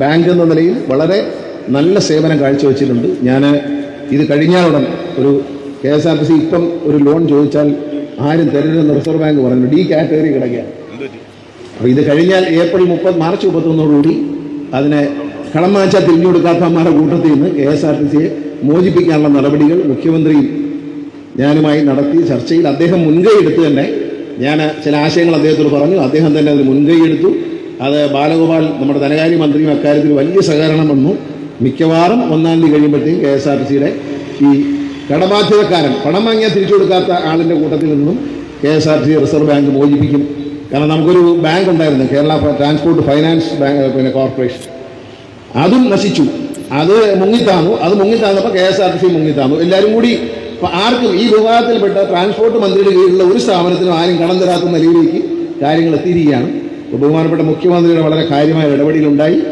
Bank എന്ന നിലയിൽ വളരെ നല്ല സേവനം കാഴ്ചവെച്ചിട്ടുണ്ട്. ഞാൻ ഇത് കഴിഞ്ഞാലുടൻ ഒരു K S R T C ഇപ്പം ഒരു ലോൺ ചോദിച്ചാൽ ആരും തരരുതെന്ന് റിസർവ് ബാങ്ക് പറഞ്ഞു ഡി കാറ്റഗറി കിടക്കുകയാണ്. അപ്പോൾ ഇത് കഴിഞ്ഞാൽ ഏപ്രിൽ മുപ്പത് മാർച്ച് മുപ്പത്തൊന്നോടുകൂടി അതിനെ കടം വാങ്ങിച്ചാൽ തിരിഞ്ഞു കൊടുക്കാത്തമാരുടെ കൂട്ടത്തിൽ നിന്ന് കെ എസ് ആർ ടി സിയെ മോചിപ്പിക്കാനുള്ള നടപടികൾ മുഖ്യമന്ത്രിയും ഞാനുമായി നടത്തി ചർച്ചയിൽ അദ്ദേഹം മുൻകൈ എടുത്ത് തന്നെ. ഞാൻ ചില ആശയങ്ങൾ അദ്ദേഹത്തോട് പറഞ്ഞു. അദ്ദേഹം തന്നെ അതിന് മുൻകൈ എടുത്തു. അത് ബാലഗോപാൽ നമ്മുടെ ധനകാര്യ മന്ത്രിയും അക്കാര്യത്തിൽ വലിയ സഹകരണം വന്നു. മിക്കവാറും ഒന്നാം തീയതി കഴിയുമ്പോഴത്തേക്കും കെ എസ് ആർ ടി സിയുടെ ഈ കടബാധ്യതക്കാരൻ പണം വാങ്ങിയാൽ തിരിച്ചു കൊടുക്കാത്ത ആളിന്റെ കൂട്ടത്തിൽ നിന്നും K S R T C reserve bank മോചിപ്പിക്കും. കാരണം നമുക്കൊരു ബാങ്ക് ഉണ്ടായിരുന്നു കേരള ട്രാൻസ്പോർട്ട് ഫൈനാൻസ് ബാങ്ക് പിന്നെ കോർപ്പറേഷൻ. അതും നശിച്ചു. അത് മുങ്ങിത്താന്നു. അത് മുങ്ങിത്താന്നപ്പോൾ K S R T C മുങ്ങിത്താന്നു. എല്ലാവരും കൂടി ആർക്കും ഈ വിഭാഗത്തിൽപ്പെട്ട ട്രാൻസ്പോർട്ട് മന്ത്രിയുടെ കീഴിലുള്ള ഒരു സ്ഥാപനത്തിനും ആരും കടം തരാത്ത നിലയിലേക്ക് കാര്യങ്ങൾ എത്തിയിരിക്കുകയാണ്. ബഹുമാനപ്പെട്ട മുഖ്യമന്ത്രിയുടെ വളരെ കാര്യമായ ഇടപെടലുണ്ടായി.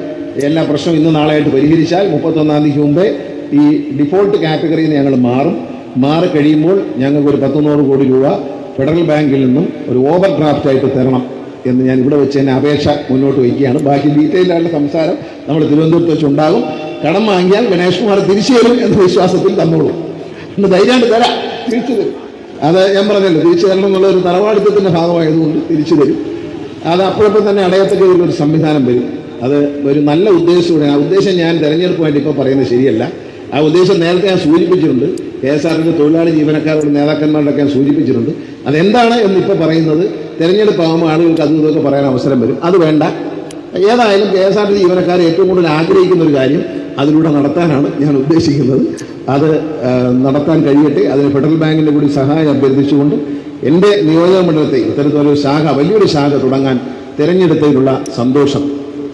എല്ലാ പ്രശ്നവും ഇന്ന് നാളെയായിട്ട് പരിഹരിച്ചാൽ മുപ്പത്തൊന്നാം തീയതിക്ക് മുമ്പേ ഈ ഡിഫോൾട്ട് കാറ്റഗറിയിൽ നിന്ന് ഞങ്ങൾ മാറും. മാറി കഴിയുമ്പോൾ ഞങ്ങൾക്ക് ഒരു പത്തുനൂറ് കോടി രൂപ ഫെഡറൽ ബാങ്കിൽ നിന്നും ഒരു ഓവർ ഡ്രാഫ്റ്റ് ആയിട്ട് തരണം എന്ന് ഞാൻ ഇവിടെ വെച്ച് തന്നെ അപേക്ഷ മുന്നോട്ട് വയ്ക്കുകയാണ്. ബാക്കി ഡീറ്റെയിൽ സംസാരം നമ്മൾ തിരുവനന്തപുരത്ത് വെച്ചുണ്ടാകും. കടം വാങ്ങിയാൽ ഗണേഷ് കുമാർ തിരിച്ചു തരും എന്ന വിശ്വാസത്തിൽ തന്നോളൂ. എന്ന് ധൈര്യമായിട്ട് തരാം. തിരിച്ചു തരും. അത് ഞാൻ പറഞ്ഞല്ലോ തിരിച്ചു തരണം എന്നുള്ള ഒരു തറവാടിത്തത്തിന്റെ ഭാഗമായതുകൊണ്ട് തിരിച്ചു തരും. അത് അപ്പോഴപ്പോൾ തന്നെ അടയത്തക്ക ഒരു സംവിധാനം വരും. അത് ഒരു നല്ല ഉദ്ദേശത്തോടെ ആ ഉദ്ദേശം ഞാൻ തെരഞ്ഞെടുപ്പുമായിട്ട് ഇപ്പോൾ പറയുന്നത് ശരിയല്ല. ആ ഉദ്ദേശം നേരത്തെ ഞാൻ സൂചിപ്പിച്ചിട്ടുണ്ട്. കെ എസ് ആർ ടി തൊഴിലാളി ജീവനക്കാരുടെ നേതാക്കന്മാരുടെയൊക്കെ ഞാൻ സൂചിപ്പിച്ചിട്ടുണ്ട്. അതെന്താണ് എന്ന് ഇപ്പോൾ പറയുന്നത്? തിരഞ്ഞെടുപ്പാകുമ്പോൾ ആളുകൾക്ക് അതും ഇതൊക്കെ പറയാൻ അവസരം വരും. അത് വേണ്ട. ഏതായാലും കെ എസ് ആർ ടി ജീവനക്കാർ ഏറ്റവും കൂടുതൽ ആഗ്രഹിക്കുന്ന ഒരു കാര്യം അതിലൂടെ നടത്താനാണ് ഞാൻ ഉദ്ദേശിക്കുന്നത്. അത് നടത്താൻ കഴിയട്ടെ. അതിന് ഫെഡറൽ ബാങ്കിന്റെ കൂടി സഹായം അഭ്യർത്ഥിച്ചുകൊണ്ട് എന്റെ നിയോജക മണ്ഡലത്തെ ഇത്തരത്തിലൊരു ശാഖ വലിയൊരു ശാഖ തുടങ്ങാൻ തിരഞ്ഞെടുത്തതിലുള്ള സന്തോഷം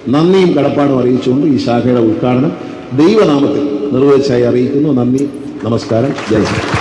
നന്ദിയും കടപ്പാടും അറിയിച്ചുകൊണ്ട് ഈ ശാഖയുടെ ഉദ്ഘാടനം ദൈവനാമത്തിൽ നിർവഹിച്ചായി അറിയിക്കുന്നു. നന്ദി നമസ്കാരം ജയ്